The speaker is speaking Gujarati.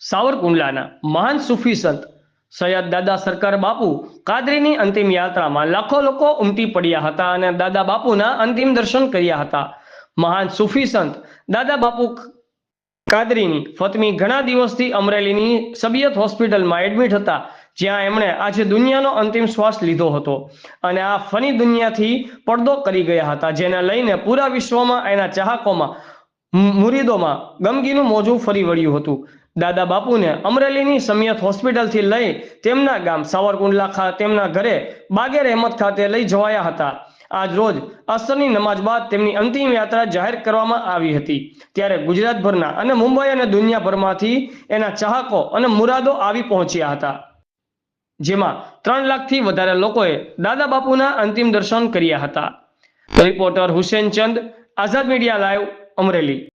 સાવરકુંડલાના મહાન સૂફી સંત સૈયદ દાદા સરકાર બાપુ કાદરીની અંતિમ યાત્રામાં લાખો લોકો ઉમટી પડ્યા હતા અને દાદા બાપુના અંતિમ દર્શન કર્યા હતા. મહાન સૂફી સંત દાદા બાપુ કાદરીની ફતમી ઘણા દિવસથી અમરેલીની સબિયત હોસ્પિટલમાં એડમિટ હતા, જ્યાં એમણે આજે દુનિયાનો અંતિમ શ્વાસ લીધો હતો અને આ ફની દુનિયાથી પડદો કરી ગયા હતા, જેને લઈને પૂરા વિશ્વમાં એના ચાહકોમાં મુરીદોમાં ગમગીનું મોજું ફરી વળ્યું હતું. દાદા બાપુને અમરેલીની સમિયત હોસ્પિટલથી લઈ તેમના ગામ સાવરકુંડલા ખાતે તેમના ઘરે બાગેર અહેમદ ખાતે લઈ જવાયા હતા. આજ રોજ અસરની નમાજ બાદ તેમની અંતિમ યાત્રા જાહેર કરવામાં આવી હતી. ત્યારે ગુજરાતભરના અને મુંબઈ અને દુનિયાભરમાંથી એના ચાહકો અને મુરાદો આવી પહોંચ્યા હતા. જેમાં ત્રણ લાખથી વધારે લોકોએ દાદા બાપુના અંતિમ દર્શન કર્યા હતા. Reporter Hussain Chand, Azad media live Amreli.